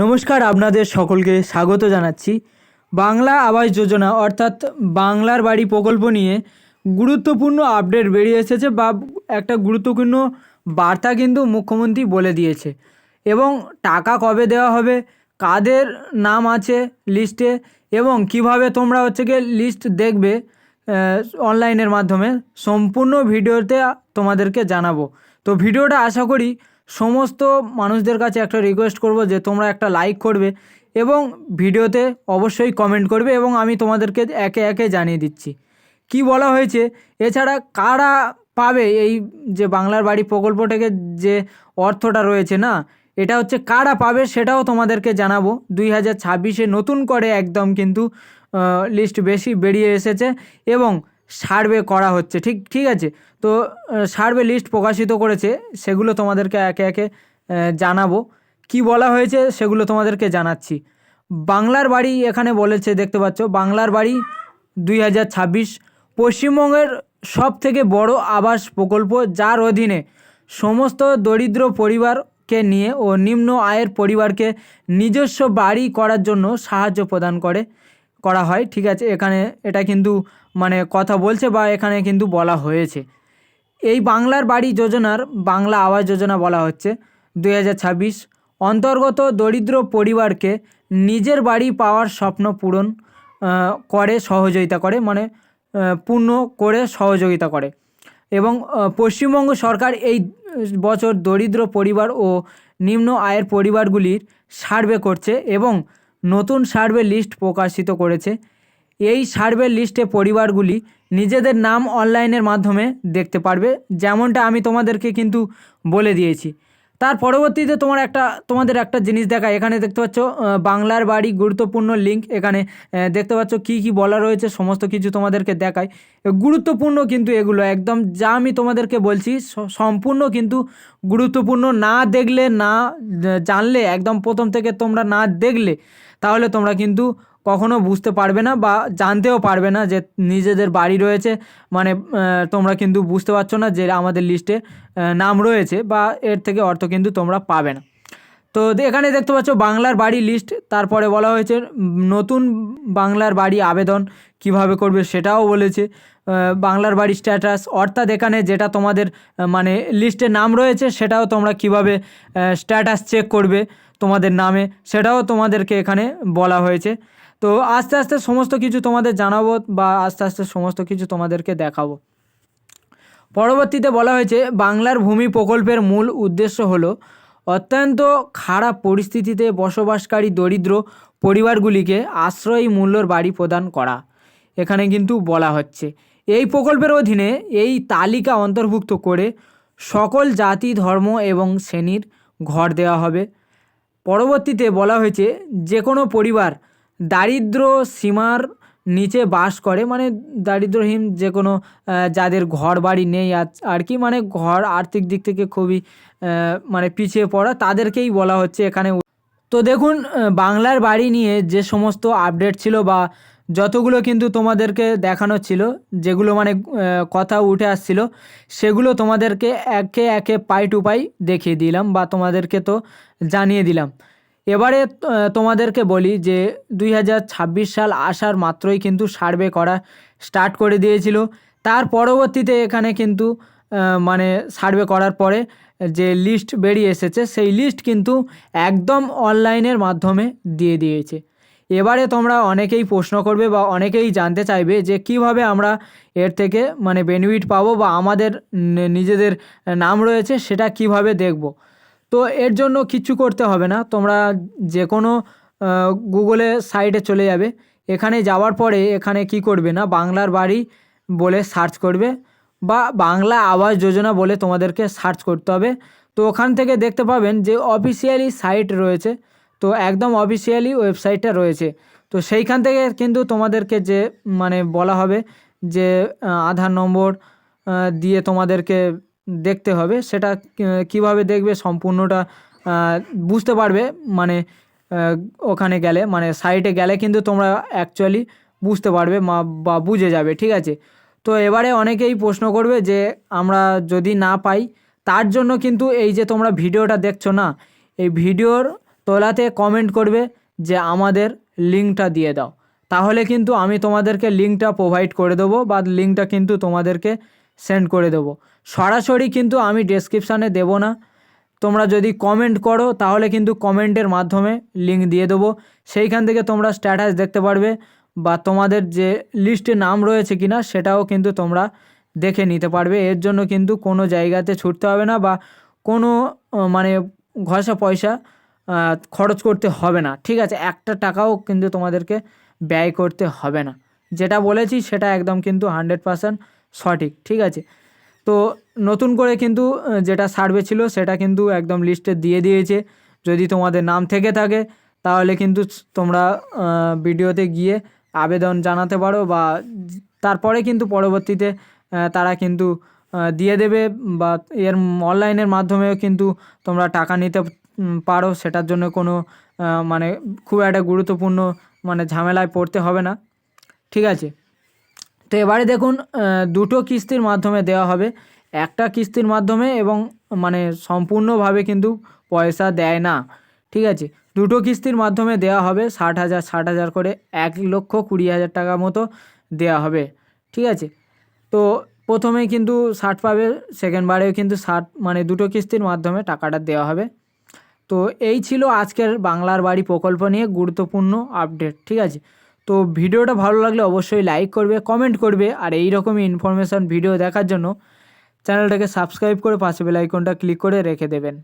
নমস্কার আপনাদের সকলকে স্বাগত জানাচ্ছি। বাংলা আবাস যোজনা অর্থাৎ বাংলার বাড়ি প্রকল্প নিয়ে গুরুত্বপূর্ণ আপডেট বেরিয়ে এসেছে বা একটা গুরুত্বপূর্ণ বার্তা কিন্তু মুখ্যমন্ত্রী বলে দিয়েছে। এবং টাকা কবে দেওয়া হবে, কাদের নাম আছে লিস্টে এবং কীভাবে তোমরা হচ্ছে গিয়ে লিস্ট দেখবে অনলাইনের মাধ্যমে, সম্পূর্ণ ভিডিওতে তোমাদেরকে জানাব। তো ভিডিওটা আশা করি সমস্ত মানুষদের কাছে একটা রিকোয়েস্ট করব যে তোমরা একটা লাইক করবে এবং ভিডিওতে অবশ্যই কমেন্ট করবে এবং আমি তোমাদেরকে একে একে জানিয়ে দিচ্ছি। কি বলা হয়েছে? এছাড়া কারা পাবে এই যে বাংলার বাড়ি প্রকল্প থেকে যে অর্থটা রয়েছে না, এটা হচ্ছে কারা পাবে সেটাও তোমাদেরকে জানাব। দুই হাজার ছাব্বিশে নতুন করে একদম কিন্তু লিস্ট বেশি বেরিয়ে এসেছে এবং সার্ভে করা হচ্ছে, ঠিক ঠিক আছে? তো সার্ভে লিস্ট প্রকাশিত করেছে, সেগুলো তোমাদেরকে একে একে জানাব। কি বলা হয়েছে সেগুলো তোমাদেরকে জানাচ্ছি। বাংলার বাড়ি এখানে বলেছে, দেখতে পাচ্ছ, বাংলার বাড়ি দুই হাজার ছাব্বিশ, পশ্চিমবঙ্গের সব থেকে বড় আবাস প্রকল্প, যার অধীনে সমস্ত দরিদ্র পরিবারকে নিয়ে ও নিম্ন আয়ের পরিবারকে নিজস্ব বাড়ি করার জন্য সাহায্য প্রদান করে। করা হয়, ঠিক আছে? এখানে এটা কিন্তু মানে কথা বলছে বা এখানে কিন্তু বলা হয়েছে। এই বাংলার বাড়ি যোজনার বাংলা আবাস যোজনা বলা হচ্ছে দুই হাজার ছাব্বিশ। অন্তর্গত দরিদ্র পরিবারকে নিজের বাড়ি পাওয়ার স্বপ্ন পূরণ করে, সহযোগিতা করে মানে পূর্ণ করে, সহযোগিতা করে। এবং পশ্চিমবঙ্গ সরকার এই বছর দরিদ্র পরিবার ও নিম্ন আয়ের পরিবারগুলির সার্ভে করছে এবং নতুন সার্ভে লিস্ট প্রকাশিত করেছে। এই সার্ভে লিস্টে পরিবারগুলি নিজেদের নাম অনলাইনের মাধ্যমে দেখতে পারবে। যেমনটা আমি তোমাদেরকে কিন্তু বলে দিয়েছি। তার পরবর্তীতে তোমার একটা, তোমাদের একটা জিনিস দেখা এখানে দেখতে পাচ্ছ বাংলার বাড়ি গুরুত্বপূর্ণ লিঙ্ক এখানে দেখতে পাচ্ছ কি কি বলা রয়েছে, সমস্ত কিছু তোমাদেরকে দেখায়। গুরুত্বপূর্ণ কিন্তু এগুলো, একদম যা আমি তোমাদেরকে বলছি সম্পূর্ণ কিন্তু গুরুত্বপূর্ণ। না দেখলে, না জানলে, একদম প্রথম থেকে তোমরা না দেখলে, তাহলে তোমরা কিন্তু কখনো বুঝতে পারবে না বা জানতেও পারবে না যে নিজেদের বাড়ি রয়েছে। মানে তোমরা কিন্তু বুঝতে পারছ না যে আমাদের লিস্টে নাম রয়েছে বা এর থেকে অর্থ কিন্তু তোমরা পাবে না। তো এখানে দেখতে পাচ্ছ বাংলার বাড়ি লিস্ট তারপরে বলা হয়েছে নতুন বাংলার বাড়ি আবেদন কীভাবে করবে সেটাও বলেছে। বাংলার বাড়ি স্ট্যাটাস অর্থাৎ এখানে যেটা তোমাদের মানে লিস্টে নাম রয়েছে সেটাও তোমরা কীভাবে স্ট্যাটাস চেক করবে তোমাদের নামে সেটাও তোমাদেরকে এখানে বলা হয়েছে। তো আস্তে আস্তে সমস্ত কিছু তোমাদের জানাব বা আস্তে আস্তে সমস্ত কিছু তোমাদেরকে দেখাবো। পরবর্তীতে বলা হয়েছে, বাংলার ভূমি প্রকল্পের মূল উদ্দেশ্য হলো অত্যন্ত খারাপ পরিস্থিতিতে বসবাসকারী দরিদ্র পরিবারগুলিকে আশ্রয়ী মূল্যর বাড়ি প্রদান করা। এখানে কিন্তু বলা হচ্ছে, এই প্রকল্পের অধীনে এই তালিকা অন্তর্ভুক্ত করে সকল জাতি, ধর্ম এবং শ্রেণির ঘর দেওয়া হবে। পরবর্তীতে বলা হয়েছে, যে কোনো পরিবার দারিদ্র সীমার নিচে বাস করে মানে দারিদ্রহীন যে কোনো যাদের ঘর বাড়ি নেই আর কি মানে ঘর আর্থিক দিক থেকে খুবই মানে পিছিয়ে পড়া, তাদেরকেই বলা হচ্ছে এখানে। তো দেখুন বাংলার বাড়ি নিয়ে যে সমস্ত আপডেট ছিল বা যতগুলো কিন্তু তোমাদেরকে দেখানো ছিল, যেগুলো মানে কথা উঠে আসছিল, সেগুলো তোমাদেরকে একে একে পাই টু পাই দেখিয়ে দিলাম বা তোমাদেরকে তো জানিয়ে দিলাম। এবারে তোমাদেরকে বলি যে দুই হাজার ছাব্বিশ সাল আসার মাত্রই কিন্তু সার্ভে করা স্টার্ট করে দিয়েছিল। তার পরবর্তীতে এখানে কিন্তু মানে সার্ভে করার পরে যে লিস্ট বেরিয়ে এসেছে, সেই লিস্ট কিন্তু একদম অনলাইনের মাধ্যমে দিয়ে দিয়েছে। এবারে তোমরা অনেকেই প্রশ্ন করবে বা অনেকেই জানতে চাইবে যে কীভাবে আমরা এর থেকে মানে বেনিফিট পাবো বা আমাদের নিজেদের নাম রয়েছে সেটা কীভাবে দেখব। তো এর জন্য কিচ্ছু করতে হবে না। তোমরা যে কোনো গুগলে সাইটে চলে যাবে। এখানে যাওয়ার পরে এখানে কি করবে না? বাংলার বাড়ি বলে সার্চ করবে বা বাংলা আবাস যোজনা বলে তোমাদেরকে সার্চ করতে হবে। তো ওখান থেকে দেখতে পাবেন যে অফিসিয়ালি সাইট রয়েছে। তো একদম অফিসিয়ালি ওয়েবসাইটটা রয়েছে। তো সেইখান থেকে কিন্তু তোমাদেরকে যে মানে বলা হবে যে আধার নম্বর দিয়ে তোমাদেরকে দেখতে হবে। সেটা কীভাবে দেখবে সম্পূর্ণটা বুঝতে পারবে। মানে ওখানে গেলে মানে সাইটে গেলে কিন্তু তোমরা অ্যাকচুয়ালি বুঝতে পারবে মা- বা বুঝে যাবে, ঠিক আছে? তো এবারে অনেকেই প্রশ্ন করবে যে, আমরা যদি না পাই, তার জন্য কিন্তু এই যে তোমরা ভিডিওটা দেখছ না, এই ভিডিওর তোলাতে কমেন্ট করবে যে, আমাদের লিঙ্কটা দিয়ে দাও। তাহলে কিন্তু আমি তোমাদেরকে লিঙ্কটা প্রোভাইড করে দেবো, বা লিঙ্কটা কিন্তু তোমাদেরকে সেন্ড করে দেবো। সরাসরি কিন্তু আমি ডেসক্রিপশানে দেবো না। তোমরা যদি কমেন্ট করো, তাহলে কিন্তু কমেন্টের মাধ্যমে লিঙ্ক দিয়ে দেবো। সেইখান থেকে তোমরা স্ট্যাটাস দেখতে পারবে বা তোমাদের যে লিস্টে নাম রয়েছে কি না সেটাও কিন্তু তোমরা দেখে নিতে পারবে। এর জন্য কিন্তু কোনো জায়গাতে ছুটতে হবে না বা কোনো মানে ঘষা পয়সা খরচ করতে হবে না। ঠিক আছে, একটা টাকাও কিন্তু তোমাদেরকে ব্যয় করতে হবে না। যেটা বলেছি, সেটা একদম কিন্তু হান্ড্রেড পারসেন্ট সঠিক, ঠিক আছে? তো নতুন করে কিন্তু যেটা সার্ভে ছিল সেটা কিন্তু একদম লিস্টে দিয়ে দিয়েছে। যদি তোমাদের নাম থেকে থাকে, তাহলে কিন্তু তোমরা ভিডিওতে গিয়ে আবেদন জানাতে পারো বা তারপরে কিন্তু পরবর্তীতে তারা কিন্তু দিয়ে দেবে বা এর অনলাইনের মাধ্যমেও কিন্তু তোমরা টাকা নিতে পারো। সেটার জন্য কোনো মানে খুব একটা গুরুত্বপূর্ণ মানে ঝামেলায় পড়তে হবে না। ঠিক আছে? তো এবারে দেখুন দুটো কিস্তির মাধ্যমে দেওয়া হবে। একটা কিস্তির মাধ্যমে এবং মানে সম্পূর্ণভাবে কিন্তু পয়সা দেয় না, ঠিক আছে? দুটো কিস্তির মাধ্যমে দেওয়া হবে, ষাট হাজার ষাট হাজার করে এক লক্ষ কুড়ি হাজার টাকা মতো দেওয়া হবে, ঠিক আছে? তো প্রথমেই কিন্তু ষাট পাবে সেকেন্ডবারেও কিন্তু ষাট মানে দুটো কিস্তির মাধ্যমে টাকাটা দেওয়া হবে। তো এই ছিল আজকের বাংলার বাড়ি প্রকল্প নিয়ে গুরুত্বপূর্ণ আপডেট ঠিক আছে? তো ভিডিওটা ভালো লাগলে অবশ্যই লাইক করবে কমেন্ট করবে আর এই রকমই ইনফরমেশান ভিডিও দেখার জন্য চ্যানেলটাকে সাবস্ক্রাইব করে পাশে বেল আইকনটা ক্লিক করে রেখে দেবেন।